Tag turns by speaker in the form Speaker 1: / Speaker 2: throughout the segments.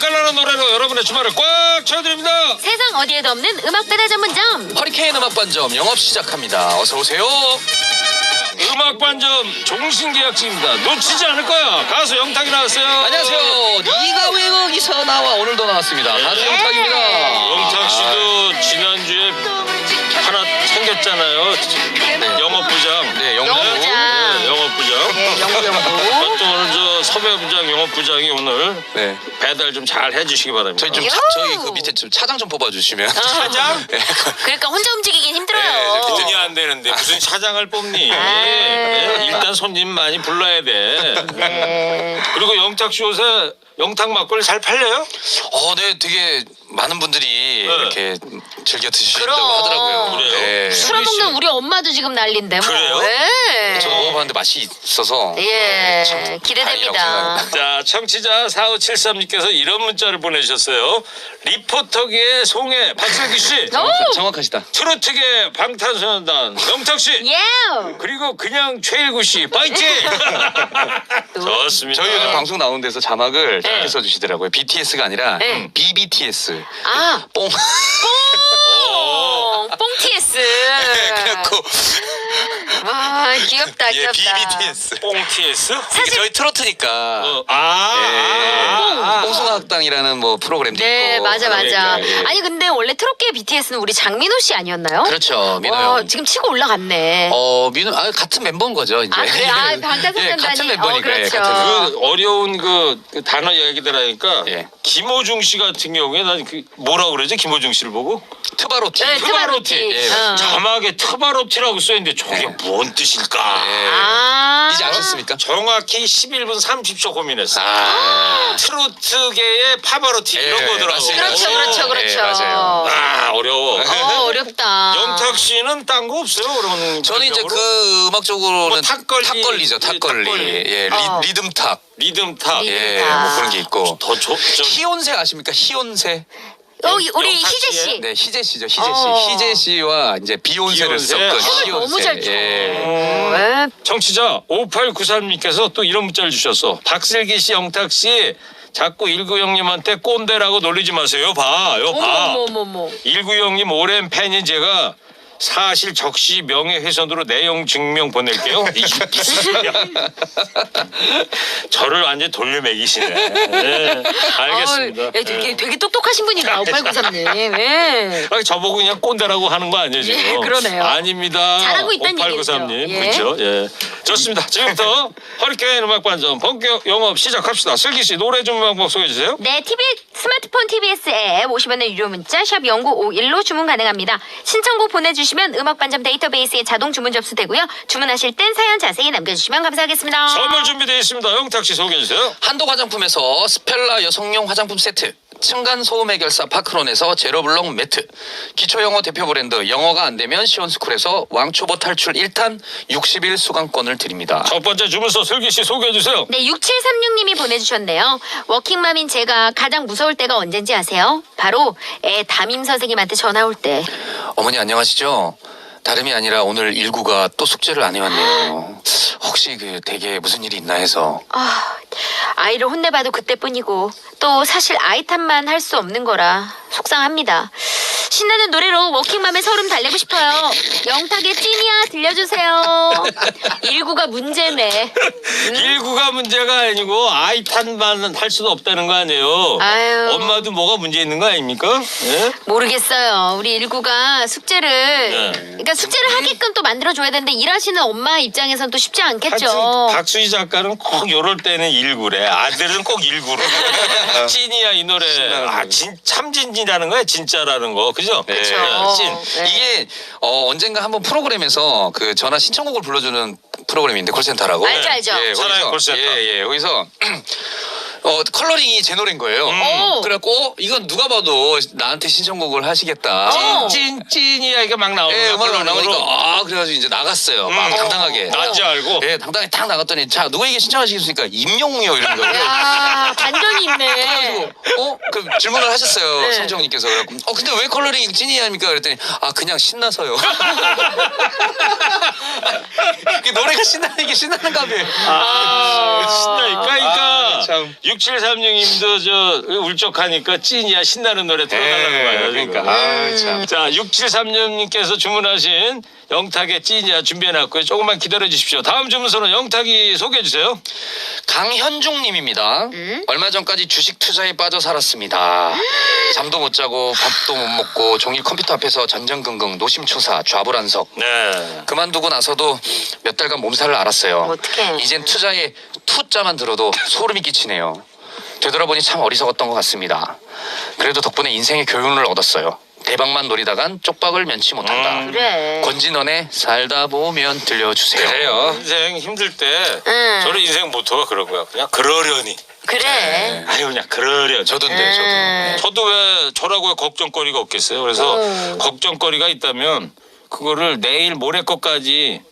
Speaker 1: 맛깔나는 노래로 여러분의 주말을 꽉 채워드립니다.
Speaker 2: 세상 어디에도 없는 음악 배달 전문점.
Speaker 3: 허리케인 음악 반점 영업 시작합니다. 어서 오세요.
Speaker 1: 음악 반점 종신 계약직입니다. 놓치지 않을 거야. 가수 영탁이 나왔어요.
Speaker 3: 안녕하세요. 네가 왜 거기서 나와 오늘도 나왔습니다. 가수 영탁입니다.
Speaker 1: 영탁 씨도 지난주에 하나 생겼잖아요. 영업부장.
Speaker 3: 네, 영부.
Speaker 2: 영부장.
Speaker 1: 네, 영업부장.
Speaker 2: 영부 영부.
Speaker 1: 또 오늘 저 섭외부장, 영업부장이 오늘
Speaker 3: 네.
Speaker 1: 배달 좀 잘 해주시기 바랍니다.
Speaker 3: 저희 좀
Speaker 2: 요.
Speaker 3: 차, 저희 그 밑에 좀 차장 좀 뽑아주시면.
Speaker 1: 차장?
Speaker 3: 네.
Speaker 2: 그러니까 혼자 움직이긴
Speaker 3: 네,
Speaker 2: 힘들어요.
Speaker 3: 저
Speaker 1: 돈이 안 되는데 무슨 차장을 뽑니?
Speaker 2: 아.
Speaker 1: 예, 일단 손님 많이 불러야 돼.
Speaker 2: 네.
Speaker 1: 그리고 영탁 씨 옷에 영탁 막걸리 잘 팔려요?
Speaker 3: 어, 네, 되게 많은 분들이
Speaker 1: 네.
Speaker 3: 이렇게 즐겨 드신다고
Speaker 2: 그럼.
Speaker 3: 하더라고요.
Speaker 1: 그래요?
Speaker 3: 네.
Speaker 2: 술 안 먹는 우리 엄마도 지금 난린데 뭐.
Speaker 1: 그래요?
Speaker 2: 네.
Speaker 3: 저도 먹어봤는데 맛이 있어서.
Speaker 2: 예,
Speaker 3: 참 다행이라고
Speaker 1: 자, 청취자 4573님께서 이런 문자를 보내주셨어요. 리포터계의 송해 박슬기 씨,
Speaker 2: 오!
Speaker 3: 정확하시다.
Speaker 1: 트로트계 방탄소년단 영탁 씨,
Speaker 2: 예.
Speaker 1: 그리고 그냥 최일구 씨, 파이팅! 좋습니다.
Speaker 3: 저희 요즘 방송 나오는 데서 자막을
Speaker 2: 네.
Speaker 3: 이렇게 써주시더라고요. BTS가 아니라
Speaker 2: 네.
Speaker 3: BBTS.
Speaker 2: 아,
Speaker 3: 뽕.
Speaker 2: 뽕, 뽕 TS.
Speaker 3: 그래갖고
Speaker 2: 아, 귀엽다,
Speaker 3: 예,
Speaker 2: 귀엽다.
Speaker 3: BBTS.
Speaker 1: 뽕 TS?
Speaker 3: 이게 저희 트로트니까.
Speaker 1: 어, 아,
Speaker 3: 예.
Speaker 1: 아, 아,
Speaker 3: 뽕숭아학당이라는 뭐 프로그램도
Speaker 2: 네,
Speaker 3: 있고.
Speaker 2: 맞아, 맞아.
Speaker 3: 그러니까, 예.
Speaker 2: 아니, 근데 원래 트롯계 BTS는 우리 장민호 씨 아니었나요?
Speaker 3: 그렇죠, 민호
Speaker 2: 어,
Speaker 3: 형.
Speaker 2: 지금 치고 올라갔네.
Speaker 3: 어, 민호, 아, 같은 멤버인 거죠, 이제.
Speaker 2: 아, 그래? 아,
Speaker 3: 예,
Speaker 2: 방탄소년단이.
Speaker 3: 같은 멤버니까.
Speaker 2: 어, 그렇죠.
Speaker 3: 예, 같은
Speaker 1: 그 어려운 그, 그 단어 얘기들 하니까
Speaker 3: 예.
Speaker 1: 김호중 씨 같은 경우에 난 그 뭐라 그러지 김호중 씨를 보고
Speaker 3: 트바로티.
Speaker 2: 네, 트바로티.
Speaker 3: 예,
Speaker 2: 어.
Speaker 1: 자막에 트바로티라고 써 있는데 저게 뭔 뜻일까?
Speaker 3: 예.
Speaker 2: 아.
Speaker 3: 이제 아셨습니까?
Speaker 1: 정확히 11분 30초 고민했어.
Speaker 3: 아.
Speaker 1: 트로트계의 파바로티
Speaker 3: 예,
Speaker 1: 이런 거더라고.
Speaker 3: 맞습니다.
Speaker 2: 그렇죠, 그렇죠,
Speaker 3: 예,
Speaker 2: 그렇죠.
Speaker 3: 맞아요.
Speaker 1: 아 어려워.
Speaker 2: 어, 어렵다.
Speaker 1: 영탁 씨는 딴 거 없어요? 그러면
Speaker 3: 저는 이제
Speaker 1: 개인적으로?
Speaker 3: 그 음악적으로는
Speaker 1: 뭐 탁걸리.
Speaker 3: 탁걸리 죠,
Speaker 1: 예,
Speaker 3: 탁걸리.
Speaker 1: 탁걸리.
Speaker 3: 예, 리,
Speaker 2: 어.
Speaker 3: 리듬 탁.
Speaker 1: 리듬 탑.
Speaker 3: 예,
Speaker 2: 탁.
Speaker 3: 뭐 그런 게 있고.
Speaker 1: 더 좋. 저,
Speaker 3: 희혼세 아십니까? 희혼 세.
Speaker 2: 어, 우리
Speaker 1: 영탁
Speaker 2: 희재?
Speaker 1: 씨.
Speaker 3: 네, 희재 씨죠. 희재 씨.
Speaker 2: 어.
Speaker 3: 희재 씨와 이제 비욘세를
Speaker 1: 비욘세.
Speaker 3: 섞은
Speaker 1: 춤을
Speaker 3: 희혼세.
Speaker 2: 너무 잘 춰.
Speaker 3: 예.
Speaker 2: 네.
Speaker 1: 청취자 5893님께서 또 이런 문자를 주셨어. 박슬기 씨, 영탁 씨 자꾸 일구 형님한테 꼰대라고 놀리지 마세요. 봐, 요 봐.
Speaker 2: 어머머머머.
Speaker 1: 일구 형님 오랜 팬인 제가 사실 적시 명예훼손으로 내용 증명 보낼게요. 저를 완전 돌려매기시네. 네, 알겠습니다.
Speaker 2: 어, 예, 되게, 되게 똑똑하신 분이다, 5893님. 예.
Speaker 1: 아, 저보고 그냥 꼰대라고 하는 거 아니에요 지금?
Speaker 2: 예, 그러네요.
Speaker 1: 아닙니다.
Speaker 2: 잘하고 있다는
Speaker 1: 5893님
Speaker 2: 얘기죠. 예.
Speaker 1: 그렇죠. 예. 좋습니다. 지금부터 허리케인 음악 반점 본격 영업 시작합시다. 슬기 씨 노래 좀 방법 소개해 주세요.
Speaker 2: 네, TV 스마트폰 TBS 앱 50원의 유료 문자 샵 0951로 주문 가능합니다. 신청곡 보내주시 면 음악 반점 데이터베이스에 자동 주문 접수되고요. 주문하실 땐 사연 자세히 남겨주시면 감사하겠습니다.
Speaker 1: 선물 준비되어 있습니다. 영탁 씨 소개해 주세요.
Speaker 3: 한도 화장품에서 스펠라 여성용 화장품 세트. 층간 소음 해결사 파크론에서 제로블록 매트. 기초 영어 대표 브랜드 영어가 안 되면 시원스쿨에서 왕초보 탈출 1탄 60일 수강권을 드립니다.
Speaker 1: 첫 번째 주문서 슬기 씨 소개해 주세요.
Speaker 2: 네, 6736님이 보내주셨네요. 워킹맘인 제가 가장 무서울 때가 언젠지 아세요? 바로 애 담임 선생님한테 전화 올 때.
Speaker 3: 어머니 안녕하시죠? 다름이 아니라 오늘 일구가 또 숙제를 안 해왔네요. 혹시 그 댁에 무슨 일이 있나 해서.
Speaker 2: 아, 아이를 혼내봐도 그때뿐이고 또 사실 아이 탓만 할 수 없는 거라 속상합니다. 신나는 노래로 워킹맘의 서름 달래고 싶어요. 영탁의 찐이야 들려주세요. 일구가 문제네.
Speaker 1: 일구가 문제가 아니고 아이 탓만 할 수는 없다는 거 아니에요.
Speaker 2: 아유.
Speaker 1: 엄마도 뭐가 문제 있는 거 아닙니까? 예?
Speaker 2: 모르겠어요. 우리 일구가 숙제를
Speaker 1: 네.
Speaker 2: 그러니까 숙제를 하게끔 또 만들어줘야 되는데 일하시는 엄마 입장에선 또 쉽지 않겠죠.
Speaker 1: 하여튼 박수희 작가는 꼭 요럴 때는 일구래. 아들은 꼭 일구로. 찐이야 이 노래. 아, 진, 참진이라는 거야 진짜라는 거. 그죠?
Speaker 3: 네.
Speaker 2: 그쵸.
Speaker 1: 예, 찐.
Speaker 2: 네.
Speaker 3: 이게 어, 언젠가 한번 프로그램에서 그 전화 신청곡을 불러주는 프로그램인데 콜센터라고.
Speaker 2: 알죠, 알죠.
Speaker 3: 예, 거기서
Speaker 1: 콜센터.
Speaker 3: 예, 예, 거기서 어, 컬러링이 제 노래인 거예요.
Speaker 2: 오.
Speaker 3: 그래갖고 이건 누가 봐도 나한테 신청곡을 하시겠다.
Speaker 2: 어.
Speaker 1: 찐, 찐 이야 이게 막 나오는
Speaker 3: 예, 음악이
Speaker 1: 그런
Speaker 3: 나오니까. 아 그래가지고 이제 나갔어요. 막
Speaker 1: 음.
Speaker 3: 당당하게.
Speaker 1: 난지 알고.
Speaker 3: 예, 당당하게 딱 나갔더니 자 누구에게 신청하시겠습니까? 임영웅이요 이런 거.
Speaker 2: 야 반전이 있네.
Speaker 3: 어?
Speaker 2: 그 질문을 하셨어요
Speaker 3: 네.
Speaker 2: 성정님께서 그래갖고 어 근데 왜 컬러링 찐이야 합니까 그랬더니 아 그냥 신나서요 그 노래가 신나는 게 신나는 감이에요
Speaker 1: 아, 신나니까. 그러니까
Speaker 2: 아, 참.
Speaker 1: 6736님도 저 울적하니까 찐이야 신나는 노래 틀어달라는
Speaker 2: 네,
Speaker 1: 거예요.
Speaker 2: 그러니까. 아, 참.
Speaker 1: 자, 6736님께서 주문하신 영탁의 찐이야 준비해놨고요. 조금만 기다려 주십시오. 다음 주문서는 영탁이 소개해 주세요.
Speaker 2: 강현중님입니다.
Speaker 3: 음?
Speaker 2: 얼마 전까지 주식 투자에 빠져 살았 습니다. 잠도 못 자고 밥도 못 먹고 종일 컴퓨터 앞에서 전전긍긍 노심초사 좌불안석.
Speaker 1: 네.
Speaker 2: 그만두고 나서도 몇 달간 몸살을 앓았어요.
Speaker 3: 어떡해.
Speaker 2: 이젠 투자에 투자만 들어도 소름이 끼치네요. 되돌아보니 참 어리석었던 것 같습니다. 그래도 덕분에 인생의 교훈을 얻었어요. 대박만 노리다간 쪽박을 면치 못한다.
Speaker 1: 음.
Speaker 3: 그래.
Speaker 2: 권진원의 살다 보면 들려주세요.
Speaker 1: 그래요. 인생 힘들 때
Speaker 3: 응.
Speaker 1: 저는 인생 모토가 그런 거야. 그냥 그러려니.
Speaker 3: 그래.
Speaker 1: 아유 그냥 그러려.
Speaker 2: 저도인데 저도.
Speaker 3: 음.
Speaker 1: 저도 왜 저라고 왜 걱정거리가 없겠어요. 그래서
Speaker 3: 음.
Speaker 1: 걱정거리가 있다면 그거를 내일 모레 것까지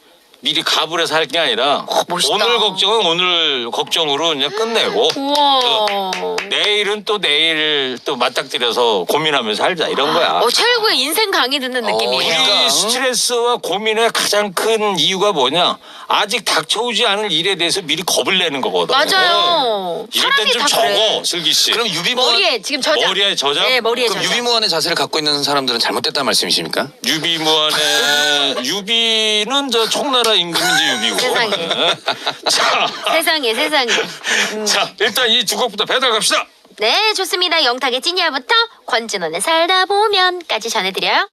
Speaker 1: 미리 갑을 해서 할 게 아니라
Speaker 3: 어, 멋있다.
Speaker 1: 오늘 걱정은 오늘 걱정으로 그냥 끝내고
Speaker 3: 우와.
Speaker 1: 내일은 또 내일 또 맞닥뜨려서 고민하면서 살자 이런 거야.
Speaker 3: 어, 최고의 인생 강의 듣는
Speaker 2: 어,
Speaker 3: 느낌이에요.
Speaker 2: 그러니까.
Speaker 1: 이 스트레스와 고민의 가장 큰 이유가 뭐냐? 아직 닥쳐오지 않을 일에 대해서 미리 겁을 내는 거거든.
Speaker 3: 맞아요.
Speaker 1: 이럴
Speaker 3: 사람이
Speaker 1: 땐좀
Speaker 3: 다
Speaker 1: 적어,
Speaker 3: 그래.
Speaker 1: 슬기 씨.
Speaker 2: 그럼 유비무원
Speaker 3: 머리에 지금 저장.
Speaker 1: 머리에 저장?
Speaker 3: 네, 머리에
Speaker 2: 그럼
Speaker 3: 저장.
Speaker 2: 유비무원의 자세를 갖고 있는 사람들은 잘못됐다는 말씀이십니까?
Speaker 1: 유비무한의 유비는 저 청나라 임금인지 유비고.
Speaker 3: 세상에.
Speaker 1: 자,
Speaker 3: 세상에 세상에. 음.
Speaker 1: 자 일단 이두 곡부터 배달 갑시다.
Speaker 3: 네, 좋습니다. 영탁의 찐이야부터 권진원의 살다 보면까지 전해드려요.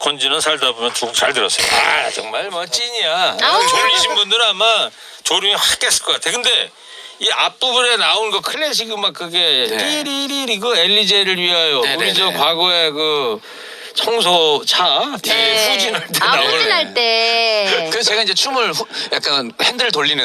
Speaker 1: 권진은 살다 보면 두곡잘 들었어요. 아 정말 뭐 찐이야.
Speaker 2: 아우.
Speaker 1: 졸리신 분들은 아마 졸음이 확 깼을 것 같아. 근데 이 앞부분에 나오는 거 클래식 음악 그게
Speaker 3: 네.
Speaker 1: 띠리리리 그 엘리제를 위하여
Speaker 3: 네,
Speaker 1: 우리
Speaker 3: 네,
Speaker 1: 저
Speaker 3: 네.
Speaker 1: 과거에 그 청소차 뒤에
Speaker 2: 네.
Speaker 1: 후진할 때
Speaker 2: 아,
Speaker 1: 나오는
Speaker 2: 후진할 때.
Speaker 3: 그래서 제가 이제 춤을 후, 약간 핸들 돌리는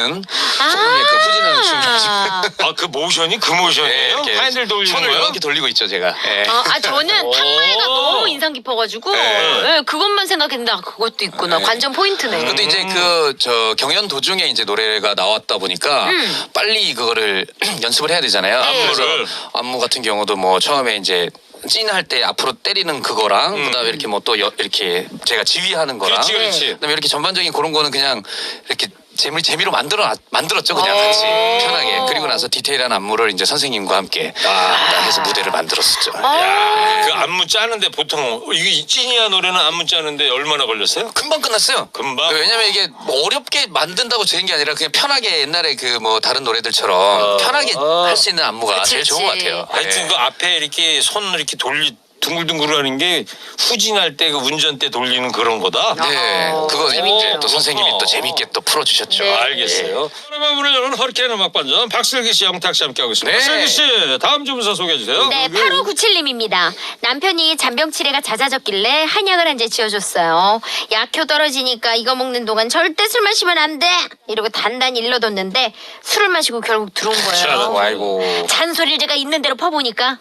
Speaker 2: 아.
Speaker 3: 조금 약간 후진하는 춤을
Speaker 1: 아그 모션이 그 모션이에요? 핸들 돌리는
Speaker 3: 손을
Speaker 1: 거요?
Speaker 3: 이렇게 돌리고 있죠 제가. 예.
Speaker 2: 아, 아, 저는
Speaker 1: 오.
Speaker 2: 탕마이가 너무 인상 깊어가지고
Speaker 3: 네.
Speaker 2: 네, 그것만 생각했는데 아, 그것도 있구나.
Speaker 3: 네.
Speaker 2: 관전 포인트네.
Speaker 3: 근데 이제 그 저 경연 도중에 이제 노래가 나왔다 보니까
Speaker 2: 음.
Speaker 3: 빨리 그거를 연습을 해야 되잖아요.
Speaker 2: 네.
Speaker 3: 안무를 안무 같은 경우도 뭐 처음에 이제 찐할 때 앞으로 때리는 그거랑 그다음에 이렇게 뭐 또 이렇게 제가 지휘하는 거랑
Speaker 1: 그렇지 그렇지.
Speaker 3: 그다음에 이렇게 전반적인 그런 거는 그냥 이렇게 재미 재미로 만들어 만들었죠 그냥 같이
Speaker 2: 어.
Speaker 3: 편하게 그리고 나서 디테일한 안무를 이제 선생님과 함께 딱 해서 무대를 만들었었죠.
Speaker 2: 아.
Speaker 1: 그 안무 짜는데 보통 이게 찐이야 노래는 안무 짜는데 얼마나 걸렸어요?
Speaker 3: 금방 끝났어요.
Speaker 1: 금방?
Speaker 3: 왜냐면 이게 뭐 어렵게 만든다고 되는 게 아니라 그냥 편하게 옛날에 그 뭐 다른 노래들처럼
Speaker 1: 어.
Speaker 3: 편하게
Speaker 1: 어.
Speaker 3: 할수 있는 안무가
Speaker 2: 그치,
Speaker 3: 제일 좋은 것
Speaker 2: 그치.
Speaker 3: 같아요.
Speaker 1: 하여튼
Speaker 3: 예.
Speaker 1: 그 앞에 이렇게 손을 이렇게 돌리 둥글둥글하는 게 후진할 때 그 운전 때 돌리는 그런 거다.
Speaker 3: 네,
Speaker 2: 어,
Speaker 3: 그거
Speaker 2: 재밌네요.
Speaker 3: 이제 또 선생님이
Speaker 1: 어.
Speaker 3: 또 재밌게 또 풀어주셨죠.
Speaker 2: 네.
Speaker 1: 알겠어요. 드라마 문을 여는 허리케인 음악반전 박슬기 씨, 영탁 씨 함께하고 있습니다.
Speaker 3: 네.
Speaker 1: 슬기 씨, 다음 주문서 소개해 주세요.
Speaker 2: 네, 8597님입니다. 남편이 잔병치레가 잦아졌길래 한약을 한잔 지어줬어요. 약효 떨어지니까 이거 먹는 동안 절대 술 마시면 안 돼! 이러고 단단히 일러뒀는데 술을 마시고 결국 들어온
Speaker 1: 아이고,
Speaker 2: 거예요.
Speaker 3: 아이고.
Speaker 2: 잔소리를 제가 있는 대로 퍼보니까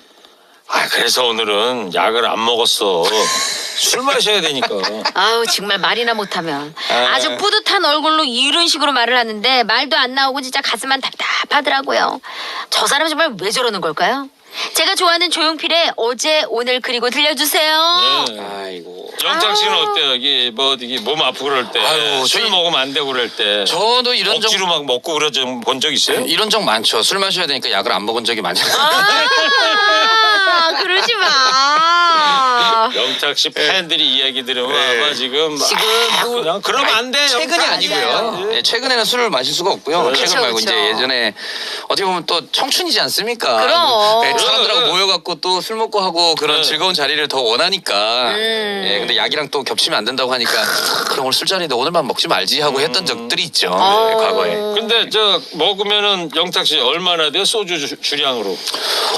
Speaker 1: 아, 그래서 오늘은 약을 안 먹었어. 술 마셔야 되니까.
Speaker 2: 아우 정말 말이나 못하면
Speaker 1: 아.
Speaker 2: 아주 뿌듯한 얼굴로 이런 식으로 말을 하는데 말도 안 나오고 진짜 가슴만 답답하더라고요. 저 사람 정말 왜 저러는 걸까요? 제가 좋아하는 조용필의 어제 오늘 그리고 들려주세요.
Speaker 1: 네.
Speaker 3: 아이고.
Speaker 1: 영탁 씨는
Speaker 2: 아우.
Speaker 1: 어때요? 이게 뭐 이게 몸 아프고 그럴 때,
Speaker 3: 아유,
Speaker 1: 술
Speaker 3: 저희-
Speaker 1: 먹으면 안 되고 그럴 때,
Speaker 3: 저도 이런 적
Speaker 1: 억지로 막 먹고 그러죠 본적 있어요?
Speaker 3: 이런 적 많죠. 술 마셔야 되니까 약을 안 먹은 적이 많죠.
Speaker 2: 아 그러지 마.
Speaker 1: 영탁 씨 팬들이 이야기 들으면
Speaker 3: 네.
Speaker 1: 아마 지금
Speaker 3: 지금
Speaker 1: 아, 그냥 그러면 안 돼.
Speaker 3: 최근이
Speaker 1: 영탁.
Speaker 3: 아니고요. 예, 최근에는 술을 마실 수가 없고요.
Speaker 1: 그쵸,
Speaker 3: 최근 말고
Speaker 2: 그쵸.
Speaker 3: 이제 예전에 어떻게 보면 또 청춘이지 않습니까?
Speaker 2: 그럼.
Speaker 3: 네, 사람들하고
Speaker 1: 네.
Speaker 3: 모여갖고 또 술 먹고 하고 그런
Speaker 1: 네.
Speaker 3: 즐거운 자리를 더 원하니까.
Speaker 2: 음.
Speaker 3: 예, 근데 약이랑 또 겹치면 안 된다고 하니까 그래 오늘 술자리인데 오늘만 먹지 말지 하고 했던 적들이 있죠.
Speaker 2: 어.
Speaker 3: 네, 과거에.
Speaker 1: 근데 저 먹으면은 영탁 씨 얼마나 돼요? 소주 주- 주량으로.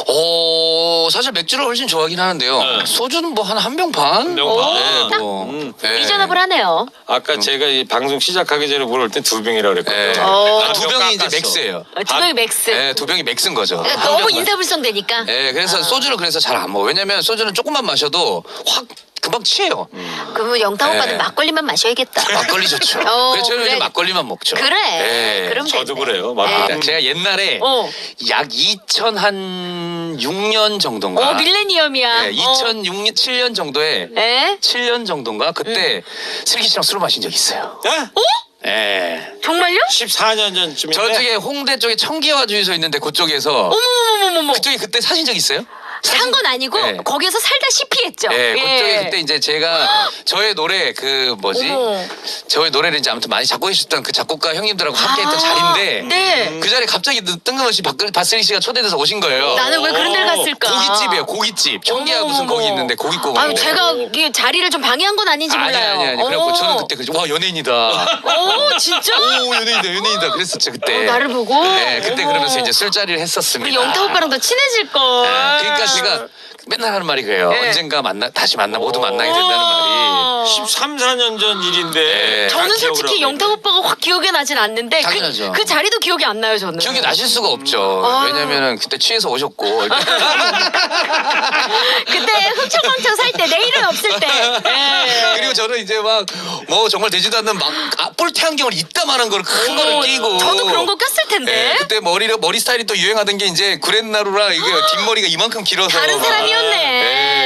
Speaker 3: 어 사실 맥주를 훨씬 좋아하긴 하는데요.
Speaker 1: 네.
Speaker 3: 소주는 뭐 한 한 병 반.
Speaker 1: 병 반.
Speaker 3: 네, 뭐.
Speaker 1: 음.
Speaker 3: 네.
Speaker 2: 리저너블 하네요.
Speaker 1: 아까 제가 이 방송 시작하기 전에 물을 때 두 병이라 그랬거든요.
Speaker 3: 네.
Speaker 2: 어.
Speaker 1: 난두병
Speaker 3: 병이 이제
Speaker 1: 깎았어.
Speaker 3: 맥스예요.
Speaker 2: 어, 두 명이 맥스.
Speaker 3: 네, 두 병이 맥스인 거죠.
Speaker 2: 그러니까
Speaker 3: 한
Speaker 2: 너무
Speaker 3: 병만.
Speaker 2: 인사불성 되니까.
Speaker 3: 예, 그래서 소주를 그래서 잘 안 먹어. 왜냐면 소주는 조금만 마셔도 확 금방 취해요.
Speaker 2: 그러면 영탁 오빠는
Speaker 3: 네.
Speaker 2: 막걸리만 마셔야겠다.
Speaker 3: 막걸리 좋죠.
Speaker 2: 어,
Speaker 3: 그래서 저는
Speaker 2: 그래.
Speaker 3: 이제 막걸리만 먹죠.
Speaker 2: 그래.
Speaker 3: 예.
Speaker 2: 그럼
Speaker 1: 저도
Speaker 2: 됐네.
Speaker 1: 그래요. 막
Speaker 2: 네.
Speaker 3: 제가 옛날에
Speaker 2: 어.
Speaker 3: 약 2006년 정도인가.
Speaker 2: 어 밀레니엄이야.
Speaker 3: 예, 2006년 7년 정도에
Speaker 2: 어. 에?
Speaker 3: 7년 정도인가 그때 슬기 씨랑 술을 마신 적 있어요.
Speaker 1: 예?
Speaker 3: 예.
Speaker 2: 정말요?
Speaker 1: 14년 전쯤인데.
Speaker 3: 저쪽에 홍대 쪽에 청기와 주유소 있는데 그쪽에서
Speaker 2: 어머머머머머.
Speaker 3: 그쪽에 그때 사신 적 있어요?
Speaker 2: 산 건 아니고
Speaker 3: 네.
Speaker 2: 거기서 살다 시피 했죠.
Speaker 3: 예,
Speaker 2: 예.
Speaker 3: 그쪽에 그때 이제 제가 저의 노래 그 뭐지?
Speaker 2: 어머.
Speaker 3: 저의 노래를 이제 아무튼 많이 작곡해 주셨던 그 작곡가 형님들하고 함께 했던
Speaker 2: 아,
Speaker 3: 자리인데
Speaker 2: 네.
Speaker 3: 그 자리에 갑자기 뜬금없이 박, 바스리 씨가 초대돼서 오신 거예요.
Speaker 2: 나는 왜 그런 데를 갔을까?
Speaker 3: 고깃집이에요, 고깃집. 청계야 무슨. 거기 있는데 고깃 구워
Speaker 2: 아유
Speaker 3: 먹는
Speaker 2: 제가. 이 자리를 좀 방해한 건 아닌지
Speaker 3: 아니
Speaker 2: 몰라요.
Speaker 3: 아니 아니 그래갖고
Speaker 2: 어.
Speaker 3: 저는 그때 그와 연예인이다.
Speaker 2: 어 진짜?
Speaker 3: 오 연예인이다 연예인이다 그랬었죠 그때.
Speaker 2: 어, 나를 보고?
Speaker 3: 네 그때
Speaker 2: 어머.
Speaker 3: 그러면서 이제 술자리를 했었습니다.
Speaker 2: 영탁 오빠랑 더 친해질 걸.
Speaker 3: 네, 그러니까 제가 맨날 하는 말이 그래요.
Speaker 2: 네.
Speaker 3: 언젠가 만나 다시 만나 모두 만나게 된다는 말이.
Speaker 1: 13, 14년 전 일인데.
Speaker 3: 네.
Speaker 2: 저는
Speaker 1: 다
Speaker 2: 솔직히 영탁 오빠가 확 기억에 나진 않는데
Speaker 3: 당연하죠.
Speaker 2: 그, 그 자리도 기억이 안 나요 저는.
Speaker 3: 기억이 나실 수가 없죠.
Speaker 2: 아.
Speaker 3: 왜냐면은 그때 취해서 오셨고.
Speaker 2: 그때 흥청망청 살 때 내일은 없을 때. 예.
Speaker 3: 그리고 저는 이제 막 뭐 정말 되지도 않는 막 아, 뿔테 안경을 이따만한 걸 큰 거를
Speaker 2: 어,
Speaker 3: 끼고.
Speaker 2: 저도 그런 거 꼈을 텐데.
Speaker 3: 네, 그때 머리 머리 스타일이 또 유행하던 게 이제 그랜나루라 이게 뒷머리가 이만큼 길어서
Speaker 2: 다른 사람이었네.
Speaker 3: 네, 워너비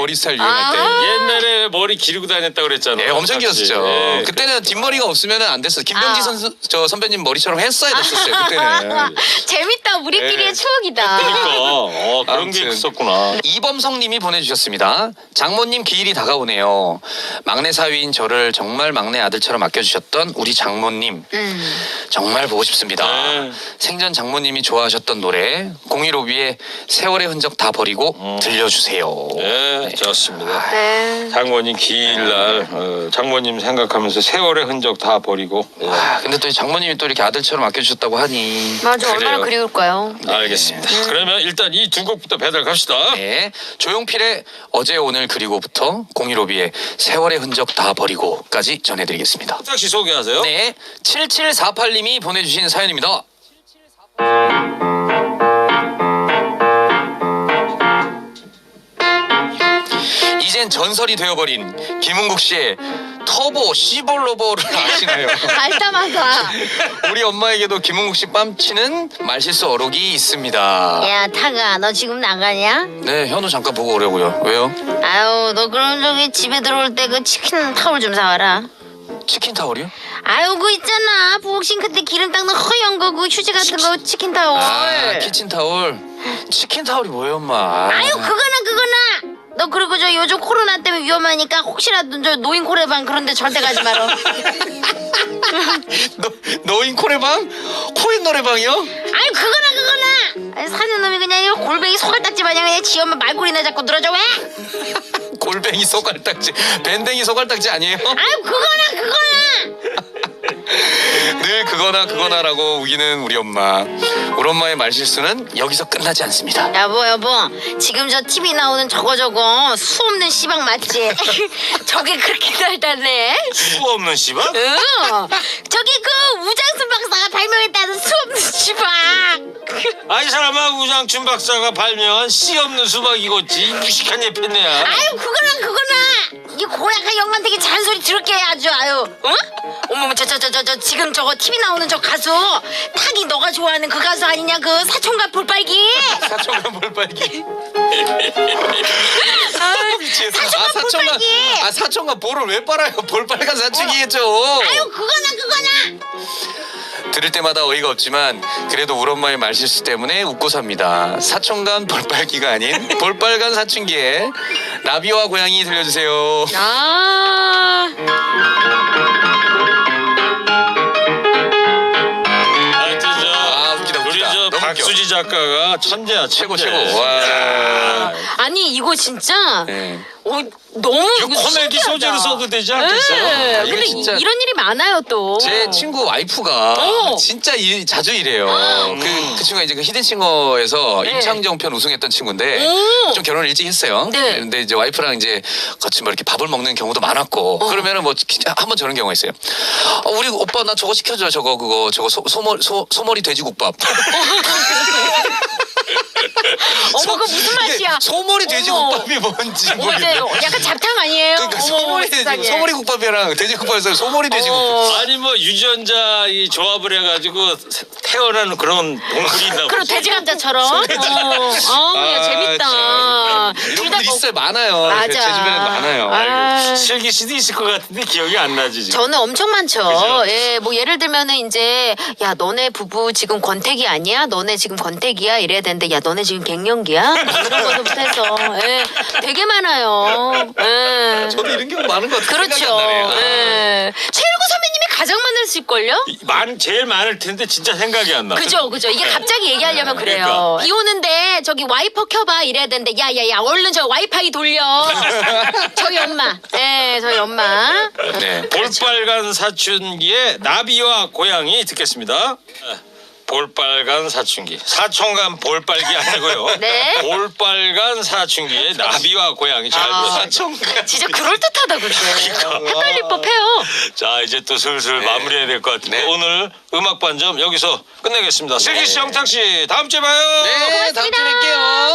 Speaker 3: 머리 스타일 유행할 때.
Speaker 2: 아.
Speaker 1: 옛날에 머리 기르고 다녔다 그랬잖아.
Speaker 3: 네, 엄청 길었었죠.
Speaker 1: 네.
Speaker 3: 그때는 뒷머리가 없으면 안 됐어요. 김병지
Speaker 2: 아.
Speaker 3: 선수 저 선배님 머리처럼 했어야 됐었어요. 그때는.
Speaker 2: 재밌다 우리끼리의
Speaker 3: 네.
Speaker 2: 추억이다.
Speaker 1: 그러니까 어, 그런 게
Speaker 3: 아무튼.
Speaker 1: 있었구나.
Speaker 3: 이범성님이 보내주셨습니다. 장모님 기일이 다가오네요. 막내 사위인 저를 정말 막내 아들처럼 아껴주셨던 우리 장모님
Speaker 2: 음.
Speaker 3: 정말 보고 싶습니다.
Speaker 1: 네.
Speaker 3: 생전 장모님이 좋아하셨던 노래 015B의 세월의 흔적 다 버리고
Speaker 1: 음.
Speaker 3: 들려주세요.
Speaker 1: 네, 좋습니다.
Speaker 2: 네.
Speaker 1: 장모님 기일날 어, 장모님 생각하면서 세월의 흔적 다 버리고 예,
Speaker 3: 아, 근데 또이 장모님이 또 이렇게 아들처럼 아껴주셨다고 하니.
Speaker 2: 맞아
Speaker 1: 그래요.
Speaker 2: 얼마나 그리울까요?
Speaker 1: 알겠습니다. 그러면 일단 이 두 곡부터 배달 갑시다.
Speaker 3: 네. 조용필의 어제 오늘 그리고부터 015B의 세월의 흔적 다 버리고까지 전해드리겠습니다.
Speaker 1: 탁씨 소개하세요.
Speaker 3: 네, 7748님이 보내주신 사연입니다. 이젠 전설이 되어버린 김은국 씨의 터보 시볼로버를 아시나요?
Speaker 2: 알다마다
Speaker 3: 우리 엄마에게도 김은국 씨 뺨치는 말실수 어록이 있습니다.
Speaker 2: 야 타가 너 지금 나가냐?
Speaker 3: 네, 현우 잠깐 보고 오려고요. 왜요?
Speaker 2: 아유 너 그럼 저기 집에 들어올 때 그 치킨 타올 좀 사와라
Speaker 3: 치킨 타월이요?
Speaker 2: 아유 그 있잖아 부엌싱크 때 기름 닦는 허연 거그 휴지 같은 거 치킨 타올
Speaker 3: 아, 키친 타월. 치킨 타월이 뭐예요, 엄마?
Speaker 2: 아유 그거나 그거나 너 그리고 저 요즘 코로나 때문에 위험하니까 혹시라도 저 노인 코레방 그런데 절대 가지 마라
Speaker 3: 너, 노인 코레방? 코인 노래방이요?
Speaker 2: 아유 그거나 그거나 아니, 사는 놈이 그냥 이거 골뱅이 소갈딱지 마냥 그냥 지 엄마 말꼬리나 잡고 늘어져 왜?
Speaker 3: 골뱅이 소갈딱지, 밴댕이 소갈딱지 아니에요?
Speaker 2: 아유 그거나 그거나
Speaker 3: 늘 그거나 그거나라고 우기는 우리 엄마. 우리 엄마의 말실수는 여기서 끝나지 않습니다.
Speaker 2: 여보 여보 지금 저 TV 나오는 저거 저거 수 없는 시방 맞지? 저게 그렇게 달달해?
Speaker 1: 수 없는 씨발.
Speaker 2: 응 저기 그 우장순 박사가 발명했다는 수 없는 시방
Speaker 1: 아이 사람아 우장춘 박사가 발명한 씨 없는 수박이겠지. 무식한 예편네야.
Speaker 2: 아유 그거나 그거나 이 고약한 영란되게 잔소리 들을게 아주 아유 어? 어머머 저 저 저 저 저 지금 저거 TV 나오는 저 가수 탁이 너가 좋아하는 그 가수 아니냐 그 사촌가 볼빨기
Speaker 3: 사촌간 볼빨기. 미치겠어.
Speaker 2: 사촌간 볼빨기
Speaker 3: 아 사촌간 볼을 왜 빨아요? 볼 빨간 사춘기겠죠.
Speaker 2: 아유 그거나 그거나
Speaker 3: 들을 때마다 어이가 없지만 그래도 우리 엄마의 말실수 때문에 웃고 삽니다. 사촌간 볼빨기가 아닌 볼빨간 사춘기에 나비와 고양이 들려주세요.
Speaker 2: 아
Speaker 1: 작가가 천재야
Speaker 3: 최고
Speaker 1: 천재.
Speaker 3: 최고. 와.
Speaker 2: 아니 이거 진짜
Speaker 3: 네.
Speaker 2: 어, 너무
Speaker 1: 이거 코미디
Speaker 2: 신기하다.
Speaker 1: 소재로 써도 되지 않겠어?
Speaker 2: 네,
Speaker 3: 아, 이거
Speaker 2: 근데
Speaker 3: 진짜-
Speaker 2: 이, 런 일이 많아요 또.
Speaker 3: 제 친구 와이프가
Speaker 2: 어.
Speaker 3: 진짜 일, 자주 이래요. 그, 그 친구가 이제 그 히든싱어에서
Speaker 2: 네.
Speaker 3: 임창정 편 우승했던 친구인데
Speaker 2: 오.
Speaker 3: 좀 결혼을 일찍 했어요.
Speaker 2: 네.
Speaker 3: 근데 이제 와이프랑 이제 같이 뭐 이렇게 밥을 먹는 경우도 많았고
Speaker 2: 어.
Speaker 3: 그러면은 뭐 한 번 저런 경우가 있어요. 어, 우리 오빠 나 저거 시켜줘 저거 그거 저거 소, 소머리 소, 소머리 돼지국밥.
Speaker 2: 어머 그 무슨
Speaker 3: 이게
Speaker 2: 맛이야?
Speaker 3: 소머리 돼지국밥이 뭔지
Speaker 2: 어머,
Speaker 3: 모르겠 네.
Speaker 2: 네, 약간 잡탕 아니에요?
Speaker 3: 그러니까
Speaker 2: 어머,
Speaker 3: 소머리 돼지
Speaker 2: 세상에.
Speaker 3: 소머리 국밥이랑 돼지 국밥에서 소머리 돼지 국밥.
Speaker 2: 어.
Speaker 1: 아니 뭐 유전자 이 조합을 해가지고 세- 태어나는 그런 동물이 있나 보지.
Speaker 2: 돼지 감자처럼. 어, 어, 야,
Speaker 3: 아,
Speaker 2: 재밌다.
Speaker 3: 참.
Speaker 2: 둘
Speaker 3: 이런
Speaker 2: 다
Speaker 3: 분들
Speaker 2: 뭐-
Speaker 3: 있어요 많아요.
Speaker 2: 맞아.
Speaker 3: 제, 제 주변에 많아요.
Speaker 2: 아.
Speaker 1: 슬기 씨도 있을 것 같은데 기억이 안 나지 지금.
Speaker 2: 저는 엄청 많죠.
Speaker 1: 그죠?
Speaker 2: 예, 뭐 예를 들면은 이제 야 너네 부부 지금 권태기 아니야? 너네 지금 권태기야? 이래야 되는데 야 너네 지금 갱년기야? 뭐 이런 거부터 해서 예, 되게 많아요. 예.
Speaker 3: 저도 이런 경우 많은 것 같아요.
Speaker 2: 그렇죠.
Speaker 3: 생각이 안 나네요.
Speaker 2: 예. 최일구 선배님이 가장 많으실걸요?
Speaker 1: 이- 많 제일 많을 텐데 진짜 생각이 안 나.
Speaker 2: 그죠, 그죠. 이게 갑자기 얘기하려면 그래요.
Speaker 1: 그러니까.
Speaker 2: 비 오는데 저기 와이퍼 켜봐 이래야 되는데 야 야 야 얼른 저 와이파이 돌려. 저희 엄마. 네, 저희 엄마.
Speaker 3: 네.
Speaker 1: 볼빨간 사춘기의 나비와 고양이 듣겠습니다. 네. 볼빨간 사춘기. 사촌간 볼빨기 아니고요.
Speaker 2: 네.
Speaker 1: 볼빨간 사춘기의 나비와 고양이 잘
Speaker 2: 아,
Speaker 1: 들었어요.
Speaker 3: 사촌가.
Speaker 2: 진짜 그럴듯하다 그게. 헷갈릴 법해요.
Speaker 1: 자 이제 또 슬슬
Speaker 3: 네.
Speaker 1: 마무리해야 될 것 같은데
Speaker 3: 네.
Speaker 1: 오늘 음악 반점 여기서 끝내겠습니다. 슬기 씨, 영탁 씨 다음 주에 봐요.
Speaker 3: 네, 다음 주에 뵐게요.